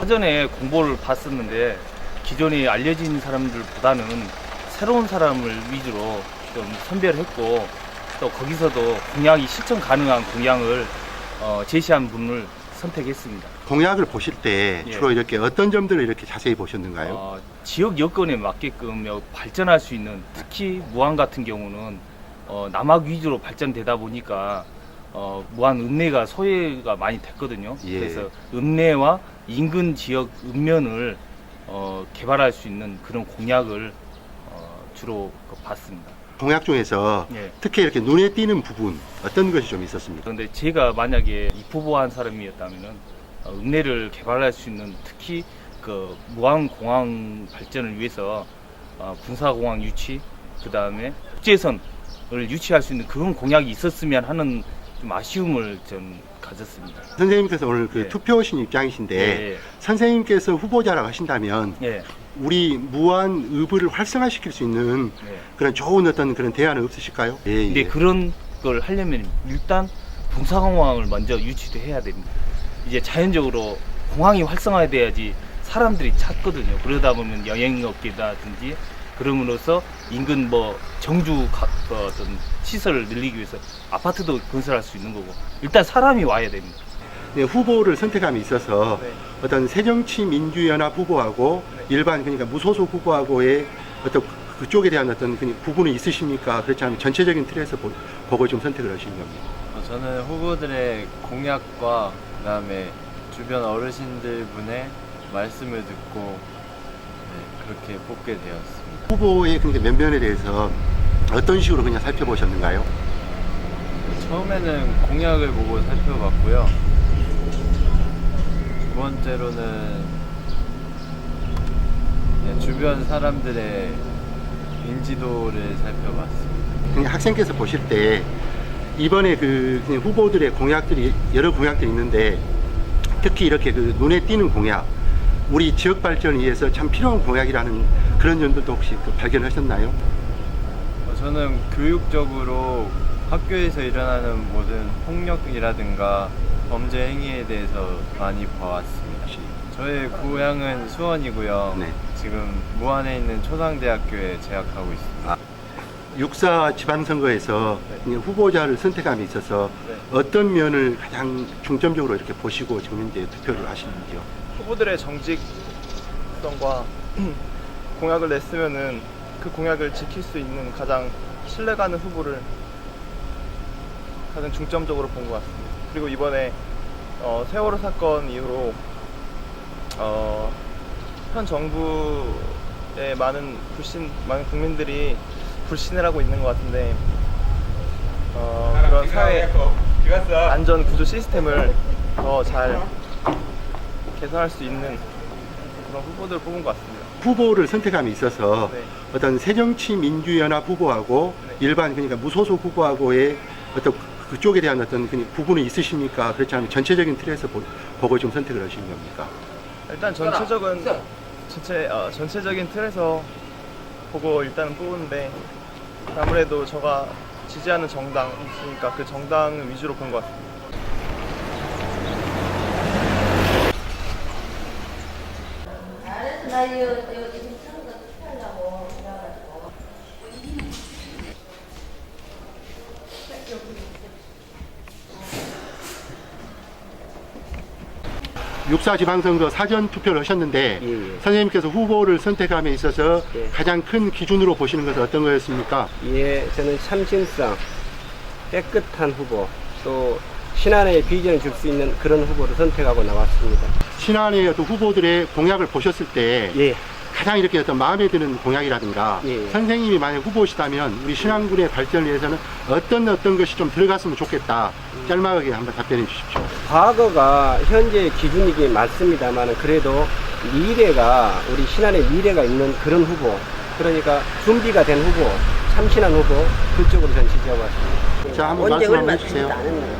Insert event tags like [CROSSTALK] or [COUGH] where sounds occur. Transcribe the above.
사전에 공보를 봤었는데 기존에 알려진 사람들보다는 새로운 사람을 위주로 좀 선별했고 또 거기서도 공약이 실천 가능한 공약을 어, 제시한 분을 선택했습니다. 공약을 보실 때 예. 주로 이렇게 어떤 점들을 이렇게 자세히 보셨는가요? 어, 지역 여건에 맞게끔 발전할 수 있는 특히 무안 같은 경우는 어, 남학 위주로 발전되다 보니까 어, 무안 읍내가 소외가 많이 됐거든요. 예. 그래서 읍내와 인근 지역 읍면을 어, 개발할 수 있는 그런 공약을 어, 주로 그 봤습니다. 공약 중에서 예. 특히 이렇게 눈에 띄는 부분 어떤 것이 좀 있었습니까? 그런데 제가 만약에 입후보한 사람이었다면은 어, 읍내를 개발할 수 있는 특히 그 무항 공항 발전을 위해서 어, 군사 공항 유치 그 다음에 국제선을 유치할 수 있는 그런 공약이 있었으면 하는 좀 아쉬움을 좀 가졌습니다. 선생님께서 오늘 그 예. 투표하신 입장이신데 예, 선생님께서 후보자라고 하신다면 예, 우리 무한 의부를 활성화시킬 수 있는 예. 그런 좋은 어떤 그런 대안은 없으실까요? 예, 근데 예. 그런 걸 하려면 일단 군사공항을 먼저 유치도 해야 됩니다. 이제 자연적으로 공항이 활성화돼야지 사람들이 찾거든요. 그러다 보면 여행업계라든지 그럼으로써 인근 뭐 정주 가- 그 어떤 시설을 늘리기 위해서 아파트도 건설할 수 있는 거고 일단 사람이 와야 됩니다. 네, 후보를 선택함에 있어서 네. 어떤 새정치 민주연합 후보하고 일반 그러니까 무소속 후보하고의 어떤 그- 그쪽에 대한 어떤 그 부분이 있으십니까? 그렇지 않으면 전체적인 틀에서 보, 보고 좀 선택을 하시는 겁니다. 어, 저는 후보들의 공약과 그다음에 주변 어르신들 분의 말씀을 듣고 네, 그렇게 뽑게 되었습니다. 후보의 그러니까 면면에 대해서 어떤 식으로 그냥 살펴보셨는가요? 처음에는 공약을 보고 살펴봤고요. 두 번째로는 네, 주변 사람들의 인지도를 살펴봤습니다. 그냥 학생께서 보실 때 이번에 그 그냥 후보들의 공약들이 여러 공약들이 있는데 특히 이렇게 그 눈에 띄는 공약 우리 지역 발전을 위해서 참 필요한 공약이라는 그런 점들도 혹시 그 발견하셨나요? 어, 저는 교육적으로 학교에서 일어나는 모든 폭력이라든가 범죄 행위에 대해서 많이 봐왔습니다. 저의 고향은 수원이고요. 네. 지금 무안에 있는 초상대학교에 재학하고 있습니다. 육사 지방선거에서 그냥 후보자를 선택함에 있어서 네. 어떤 면을 가장 중점적으로 이렇게 보시고 지금 현재 투표를 하시는지요? 후보들의 정직성과 [CLEARS THROAT] 공약을 냈으면은 그 공약을 지킬 수 있는 가장 신뢰가는 후보를 가장 중점적으로 본 것 같습니다. 그리고 이번에 어, 세월호 사건 이후로 어, 현 정부의 많은 불신, 많은 국민들이 불신을 하고 있는 것 같은데 어, 그런 사회 안전 구조 시스템을 더 잘 개선할 수 있는 그런 후보들을 뽑은 것 같습니다. 후보를 선택함에 있어서 네. 어떤 새정치민주연합 후보하고 네. 일반 그러니까 무소속 후보하고의 어떤 그- 그쪽에 대한 어떤 그 부분이 있으십니까? 그렇지 않으면 전체적인 틀에서 보, 보고 좀 선택을 하시는 겁니까? 일단 전체적인 전체 어, 전체적인 틀에서 보고 일단은 뽑은데 아무래도 제가 지지하는 정당 있으니까 그 정당 위주로 본 것 같습니다. 나 이거 이거 지금 그래가지고 육사 지방선거 사전 투표를 하셨는데 선생님께서 후보를 선택함에 있어서 예. 가장 큰 기준으로 보시는 것은 어떤 거였습니까? 예, 저는 참신성, 깨끗한 후보, 또 신안의 비전을 줄 수 있는 그런 후보를 선택하고 나왔습니다. 신안의 어떤 후보들의 공약을 보셨을 때 예, 가장 이렇게 어떤 마음에 드는 공약이라든가 예. 선생님이 만약 후보시다면 우리 신안군의 발전을 위해서는 어떤 어떤 것이 좀 들어갔으면 좋겠다 짤막하게 한번 답변해 주십시오. 과거가 현재의 기준이긴 맞습니다만 그래도 미래가 우리 신안의 미래가 있는 그런 후보, 그러니까 준비가 된 후보, 참신한 후보 그쪽으로 전 지지하고 왔습니다. 자 한번 말씀 한번 해주세요.